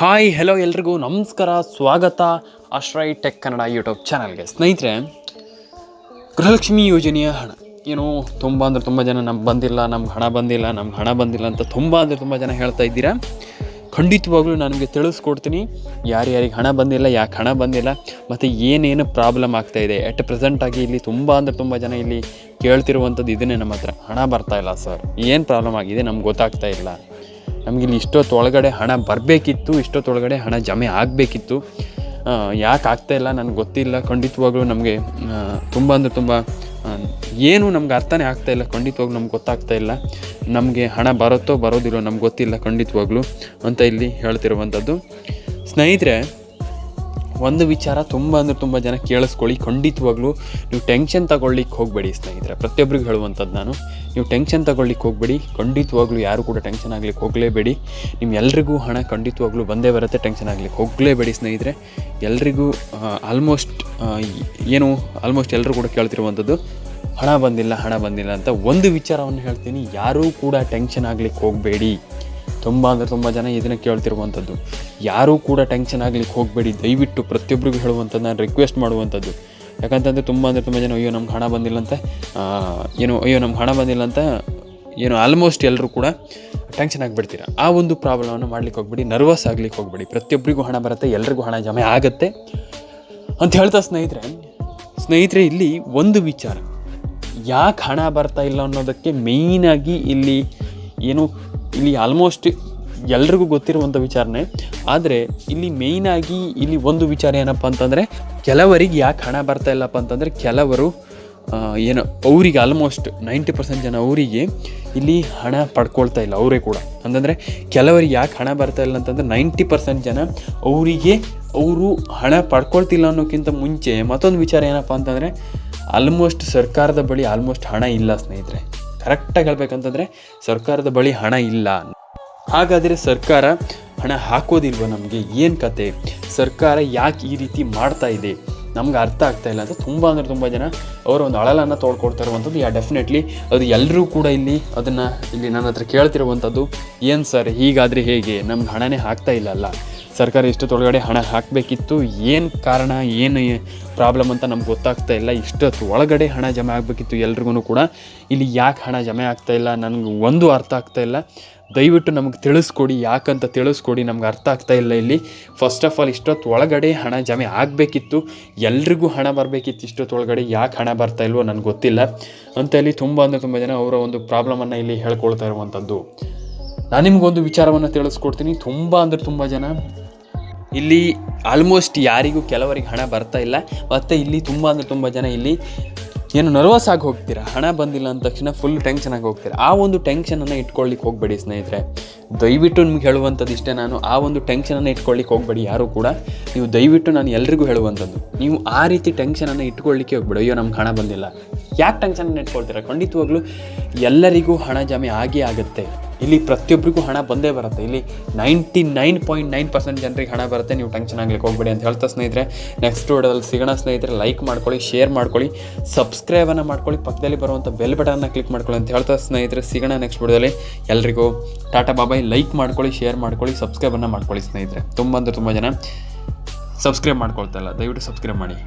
Hi hello ಎಲ್ರಿಗೂ. ನಮಸ್ಕಾರ, ಸ್ವಾಗತ. ಆಶ್ರಯ್ ಟೆಕ್ ಕನ್ನಡ ಯೂಟ್ಯೂಬ್ ಚಾನಲ್ಗೆ ಸ್ನೇಹಿತರೆ, ಗೃಹಲಕ್ಷ್ಮಿ ಯೋಜನೆಯ ಹಣ. ಏನು ತುಂಬ ಅಂದರೆ ತುಂಬ ಜನ ನಮ್ಗೆ ಬಂದಿಲ್ಲ ನಮ್ಗೆ ಹಣ ಬಂದಿಲ್ಲ ನಮ್ಗೆ ಹಣ ಬಂದಿಲ್ಲ ಅಂತ ತುಂಬ ಅಂದರೆ ತುಂಬ ಜನ ಹೇಳ್ತಾ ಇದ್ದೀರಾ? ಖಂಡಿತವಾಗ್ಲೂ ನನಗೆ ತಿಳಿಸ್ಕೊಡ್ತೀನಿ. ಯಾರ್ಯಾರಿಗೆ ಹಣ ಬಂದಿಲ್ಲ, ಯಾಕೆ ಹಣ ಬಂದಿಲ್ಲ, ಮತ್ತು ಏನೇನು ಪ್ರಾಬ್ಲಮ್ ಆಗ್ತಾಯಿದೆ ಎಟ್ ಪ್ರೆಸೆಂಟಾಗಿ ಇಲ್ಲಿ ತುಂಬ ಅಂದರೆ ತುಂಬ ಜನ ಇಲ್ಲಿ ಕೇಳ್ತಿರುವಂಥದ್ದು ಇದನ್ನೇ ನಮ್ಮ ಹತ್ರ. ಹಣ ಇಲ್ಲ ಸರ್ ಏನು ಪ್ರಾಬ್ಲಮ್ ಆಗಿದೆ ನಮ್ಗೆ ಗೊತ್ತಾಗ್ತಾ ಇಲ್ಲ. ನಮಗೆ ಇಲ್ಲಿ ಇಷ್ಟೊತ್ತೊಳಗಡೆ ಹಣ ಬರಬೇಕಿತ್ತು, ಇಷ್ಟೊತ್ತೊಳಗಡೆ ಹಣ ಜಮೆ ಆಗಬೇಕಿತ್ತು. ಯಾಕೆ ಆಗ್ತಾ ಇಲ್ಲ ನನಗೆ ಗೊತ್ತಿಲ್ಲ. ಖಂಡಿತವಾಗ್ಲೂ ನಮಗೆ ತುಂಬ ಅಂದರೆ ತುಂಬ ಏನು ನಮ್ಗೆ ಅರ್ಥನೇ ಆಗ್ತಾ ಇಲ್ಲ. ಖಂಡಿತವಾಗ್ಲೂ ನಮ್ಗೆ ಗೊತ್ತಾಗ್ತಾ ಇಲ್ಲ. ನಮಗೆ ಹಣ ಬರುತ್ತೋ ಬರೋದಿಲ್ಲೋ ನಮ್ಗೆ ಗೊತ್ತಿಲ್ಲ ಖಂಡಿತವಾಗ್ಲೂ ಅಂತ ಇಲ್ಲಿ ಹೇಳ್ತಿರುವಂಥದ್ದು ಸ್ನೇಹಿತರೆ ಒಂದು ವಿಚಾರ ತುಂಬ ಅಂದರೆ ತುಂಬ ಜನ ಕೇಳಿಸ್ಕೊಳ್ಳಿ. ಖಂಡಿತವಾಗ್ಲೂ ನೀವು ಟೆನ್ಷನ್ ತಗೊಳ್ಳಿಕ್ಕೆ ಹೋಗಬೇಡಿ ಸ್ನೇಹಿತರೆ. ಪ್ರತಿಯೊಬ್ಬರಿಗೂ ಹೇಳುವಂಥದ್ದು ನಾನು, ನೀವು ಟೆನ್ಷನ್ ತಗೊಳ್ಳಿಕ್ಕೆ ಹೋಗಬೇಡಿ. ಖಂಡಿತವಾಗ್ಲೂ ಯಾರು ಕೂಡ ಟೆನ್ಷನ್ ಆಗಲಿಕ್ಕೆ ಹೋಗಲೇಬೇಡಿ. ನಿಮ್ಮ ಎಲ್ರಿಗೂ ಹಣ ಖಂಡಿತವಾಗ್ಲೂ ಬಂದೇ ಬರುತ್ತೆ ಟೆನ್ಷನ್ ಆಗಲಿಕ್ಕೆ ಹೋಗಲೇಬೇಡಿ ಸ್ನೇಹಿತರೆ. ಎಲ್ರಿಗೂ ಆಲ್ಮೋಸ್ಟ್ ಏನು ಆಲ್ಮೋಸ್ಟ್ ಎಲ್ಲರೂ ಕೂಡ ಕೇಳ್ತಿರುವಂಥದ್ದು, ಹಣ ಬಂದಿಲ್ಲ ಹಣ ಬಂದಿಲ್ಲ ಅಂತ ಒಂದು ವಿಚಾರವನ್ನು ಹೇಳ್ತೀನಿ. ಯಾರೂ ಕೂಡ ಟೆನ್ಷನ್ ಆಗಲಿಕ್ಕೆ ಹೋಗಬೇಡಿ. ತುಂಬ ಅಂದರೆ ತುಂಬ ಜನ ಇದನ್ನು ಕೇಳ್ತಿರುವಂಥದ್ದು ಯಾರೂ ಕೂಡ ಟೆನ್ಷನ್ ಆಗ್ಲಿಕ್ಕೆ ಹೋಗಬೇಡಿ. ದಯವಿಟ್ಟು ಪ್ರತಿಯೊಬ್ಬರಿಗೂ ಹೇಳುವಂಥದ್ದು ನಾನು ರಿಕ್ವೆಸ್ಟ್ ಮಾಡುವಂಥದ್ದು ಯಾಕಂತಂದರೆ ತುಂಬ ಅಂದರೆ ತುಂಬ ಜನ ಅಯ್ಯೋ ನಮ್ಗೆ ಹಣ ಬಂದಿಲ್ಲ ಅಂತ ಆ, ಏನು ಅಯ್ಯೋ ನಮ್ಗೆ ಹಣ ಬಂದಿಲ್ಲ ಅಂತ ಏನು ಆಲ್ಮೋಸ್ಟ್ ಎಲ್ಲರೂ ಕೂಡ ಟೆನ್ಷನ್ ಆಗಿಬಿಡ್ತೀರ. ಆ ಒಂದು ಪ್ರಾಬ್ಲಮನ್ನು ಮಾಡ್ಲಿಕ್ಕೆ ಹೋಗ್ಬೇಡಿ. ನರ್ವಸ್ ಆಗ್ಲಿಕ್ಕೆ ಹೋಗಬೇಡಿ. ಪ್ರತಿಯೊಬ್ಬರಿಗೂ ಹಣ ಬರುತ್ತೆ ಎಲ್ರಿಗೂ ಹಣ ಜಮೆ ಆಗುತ್ತೆ. ಅಂತ ಹೇಳ್ತಾ ಸ್ನೇಹಿತರೆ ಸ್ನೇಹಿತರೆ ಇಲ್ಲಿ ಒಂದು ವಿಚಾರ. ಯಾಕೆ ಹಣ ಬರ್ತಾ ಇಲ್ಲ ಅನ್ನೋದಕ್ಕೆ ಮೇಯ್ನಾಗಿ ಇಲ್ಲಿ ಏನು ಇಲ್ಲಿ ಆಲ್ಮೋಸ್ಟ್ ಎಲ್ರಿಗೂ ಗೊತ್ತಿರುವಂಥ ವಿಚಾರನೇ ಆದರೆ ಇಲ್ಲಿ ಮೇಯ್ನಾಗಿ ಇಲ್ಲಿ ಒಂದು ವಿಚಾರ ಏನಪ್ಪ ಅಂತಂದರೆ, ಕೆಲವರಿಗೆ ಯಾಕೆ ಹಣ ಬರ್ತಾ ಇಲ್ಲಪ್ಪ ಅಂತಂದರೆ ಕೆಲವರು ಏನು, ಅವರಿಗೆ ಆಲ್ಮೋಸ್ಟ್ ನೈಂಟಿ ಪರ್ಸೆಂಟ್ ಜನ ಅವರಿಗೆ ಇಲ್ಲಿ ಹಣ ಪಡ್ಕೊಳ್ತಾ ಇಲ್ಲ, ಅವರೇ ಕೂಡ. ಅಂತಂದರೆ ಕೆಲವರಿಗೆ ಯಾಕೆ ಹಣ ಬರ್ತಾ ಇಲ್ಲ ಅಂತಂದರೆ ನೈಂಟಿ ಪರ್ಸೆಂಟ್ ಜನ ಅವರಿಗೆ ಅವರು ಹಣ ಪಡ್ಕೊಳ್ತಿಲ್ಲ ಅನ್ನೋಕ್ಕಿಂತ ಮುಂಚೆ ಮತ್ತೊಂದು ವಿಚಾರ ಏನಪ್ಪ ಅಂತಂದರೆ ಆಲ್ಮೋಸ್ಟ್ ಸರ್ಕಾರದ ಬಳಿ ಆಲ್ಮೋಸ್ಟ್ ಹಣ ಇಲ್ಲ ಸ್ನೇಹಿತರೆ. ಕರೆಕ್ಟಾಗಿ ಹೇಳ್ಬೇಕಂತಂದರೆ ಸರ್ಕಾರದ ಬಳಿ ಹಣ ಇಲ್ಲ. ಹಾಗಾದರೆ ಸರ್ಕಾರ ಹಣ ಹಾಕೋದಿಲ್ವ ನಮಗೆ? ಏನು ಕತೆ? ಸರ್ಕಾರ ಯಾಕೆ ಈ ರೀತಿ ಮಾಡ್ತಾ ಇದೆ? ನಮ್ಗೆ ಅರ್ಥ ಆಗ್ತಾ ಇಲ್ಲ ಅಂತ ತುಂಬ ಅಂದರೆ ತುಂಬ ಜನ ಅವರ ಒಂದು ಅಳಲನ್ನು ತೋಡ್ಕೊಡ್ತಾ ಇರುವಂಥದ್ದು. ಯಾ ಡೆಫಿನೆಟ್ಲಿ ಅದು ಎಲ್ಲರೂ ಕೂಡ ಇಲ್ಲಿ ಅದನ್ನು ಇಲ್ಲಿ ನನ್ನ ಹತ್ರ ಕೇಳ್ತಿರುವಂಥದ್ದು. ಏನು ಸರ್? ಹೀಗಾದರೆ ಹೇಗೆ? ನಮ್ಗೆ ಹಣನೇ ಹಾಕ್ತಾ ಇಲ್ಲಲ್ಲ ಸರ್ಕಾರ ಇಷ್ಟೊತ್ತೊಳಗಡೆ ಹಣ ಹಾಕಬೇಕಿತ್ತು. ಏನು ಕಾರಣ, ಏನು ಪ್ರಾಬ್ಲಮ್ ಅಂತ ನಮ್ಗೆ ಗೊತ್ತಾಗ್ತಾ ಇಲ್ಲ. ಇಷ್ಟೊತ್ತು ಒಳಗಡೆ ಹಣ ಜಮೆ ಆಗಬೇಕಿತ್ತು ಎಲ್ರಿಗೂ ಕೂಡ. ಇಲ್ಲಿ ಯಾಕೆ ಹಣ ಜಮೆ ಆಗ್ತಾ ಇಲ್ಲ? ನನಗೆ ಒಂದು ಅರ್ಥ ಆಗ್ತಾ ಇಲ್ಲ. ದಯವಿಟ್ಟು ನಮಗೆ ತಿಳಿಸ್ಕೊಡಿ. ಯಾಕಂತ ತಿಳಿಸ್ಕೊಡಿ ನಮ್ಗೆ ಅರ್ಥ ಆಗ್ತಾ ಇಲ್ಲ ಇಲ್ಲಿ. ಫಸ್ಟ್ ಆಫ್ ಆಲ್ ಇಷ್ಟೊತ್ತು ಒಳಗಡೆ ಹಣ ಜಮೆ ಆಗಬೇಕಿತ್ತು. ಎಲ್ರಿಗೂ ಹಣ ಬರಬೇಕಿತ್ತು ಇಷ್ಟೊತ್ತು ಒಳಗಡೆ ಯಾಕೆ ಹಣ ಬರ್ತಾ ಇಲ್ವೋ ನನಗೆ ಗೊತ್ತಿಲ್ಲ. ಅಂತ ಇಲ್ಲಿ ತುಂಬ ಅಂದರೆ ತುಂಬ ಜನ ಅವರ ಒಂದು ಪ್ರಾಬ್ಲಮನ್ನು ಇಲ್ಲಿ ಹೇಳ್ಕೊಳ್ತಾ ಇರುವಂಥದ್ದು ನಾನು ನಿಮಗೊಂದು ವಿಚಾರವನ್ನು ತಿಳಿಸ್ಕೊಡ್ತೀನಿ. ತುಂಬ ಅಂದರೆ ತುಂಬ ಜನ ಇಲ್ಲಿ ಆಲ್ಮೋಸ್ಟ್ ಯಾರಿಗೂ ಕೆಲವರಿಗೆ ಹಣ ಬರ್ತಾ ಇಲ್ಲ. ಮತ್ತು ಇಲ್ಲಿ ತುಂಬ ಅಂದರೆ ತುಂಬ ಜನ ಇಲ್ಲಿ ಏನು ನರ್ವಸ್ ಆಗಿ ಹೋಗ್ತೀರಾ? ಹಣ ಬಂದಿಲ್ಲ ಅಂದ ತಕ್ಷಣ ಫುಲ್ ಟೆನ್ಷನ್ ಆಗಿ ಹೋಗ್ತೀರಾ? ಆ ಒಂದು ಟೆನ್ಷನನ್ನು ಇಟ್ಕೊಳ್ಳಿಕ್ಕೆ ಹೋಗಬೇಡಿ ಸ್ನೇಹಿತರೆ. ದಯವಿಟ್ಟು ನಿಮ್ಗೆ ಹೇಳುವಂಥದ್ದು ಇಷ್ಟೇ ನಾನು, ಆ ಒಂದು ಟೆನ್ಷನನ್ನು ಇಟ್ಕೊಳ್ಳಿಕ್ಕೆ ಹೋಗಬೇಡಿ ಯಾರೂ ಕೂಡ. ನೀವು ದಯವಿಟ್ಟು ನಾನು ಎಲ್ರಿಗೂ ಹೇಳುವಂಥದ್ದು, ನೀವು ಆ ರೀತಿ ಟೆನ್ಷನನ್ನು ಇಟ್ಕೊಳ್ಳಿಕ್ಕೆ ಹೋಗ್ಬೇಡಿ. ಅಯ್ಯೋ, ನಮ್ಗೆ ಹಣ ಬಂದಿಲ್ಲ. ಯಾಕೆ ಟೆನ್ಷನನ್ನು ಇಟ್ಕೊಳ್ತೀರಾ? ಖಂಡಿತವಾಗ್ಲೂ ಎಲ್ಲರಿಗೂ ಹಣ ಜಮೆ ಆಗೇ ಆಗುತ್ತೆ. ಇಲ್ಲಿ ಪ್ರತಿಯೊಬ್ಬರಿಗೂ ಹಣ ಬಂದೇ ಬರುತ್ತೆ. ಇಲ್ಲಿ ninety nine point nine percent ಜನರಿಗೆ ಹಣ ಬರುತ್ತೆ. ನೀವು ಟೆನ್ಷನ್ ಆಗ್ಲಿಕ್ಕೆ ಹೋಗ್ಬೇಡಿ ಅಂತ ಹೇಳ್ತಾ ಸ್ನೇಹಿತರೆ. ನೆಕ್ಸ್ಟ್ ವಿಡಿಯೋದಲ್ಲಿ ಸಿಗೋಣ ಸ್ನೇಹಿತರೆ. ಲೈಕ್ ಮಾಡ್ಕೊಳ್ಳಿ ಶೇರ್ ಮಾಡ್ಕೊಳ್ಳಿ ಸಬ್ಸ್ಕ್ರೈಬನ್ನು ಮಾಡ್ಕೊಳ್ಳಿ, ಪಕ್ಕದಲ್ಲಿ ಬರುವಂಥ ಬೆಲ್ ಬಟನ್ನ ಕ್ಲಿಕ್ ಮಾಡ್ಕೊಳ್ಳಿ ಅಂತ ಹೇಳ್ತಾ ಸ್ನೇಹಿತರೆ. ಸಿಗೋಣ ನೆಕ್ಸ್ಟ್ ವಿಡಿಯೋದಲ್ಲಿ ಎಲ್ರಿಗೂ ಟಾಟಾ ಬಾಬಾಯ್ ಲೈಕ್ ಮಾಡ್ಕೊಳ್ಳಿ ಶೇರ್ ಮಾಡ್ಕೊಳ್ಳಿ ಸಬ್ಸ್ಕ್ರೈಬನ್ನು ಮಾಡ್ಕೊಳ್ಳಿ ಸ್ನೇಹಿತರೆ. ತುಂಬ ಅಂದರೆ ತುಂಬ ಜನ ಸಬ್ಸ್ಕ್ರೈಬ್ ಮಾಡ್ಕೊಳ್ತಾ ಇಲ್ಲ. ದಯವಿಟ್ಟು ಸಬ್ಸ್ಕ್ರೈಬ್ ಮಾಡಿ.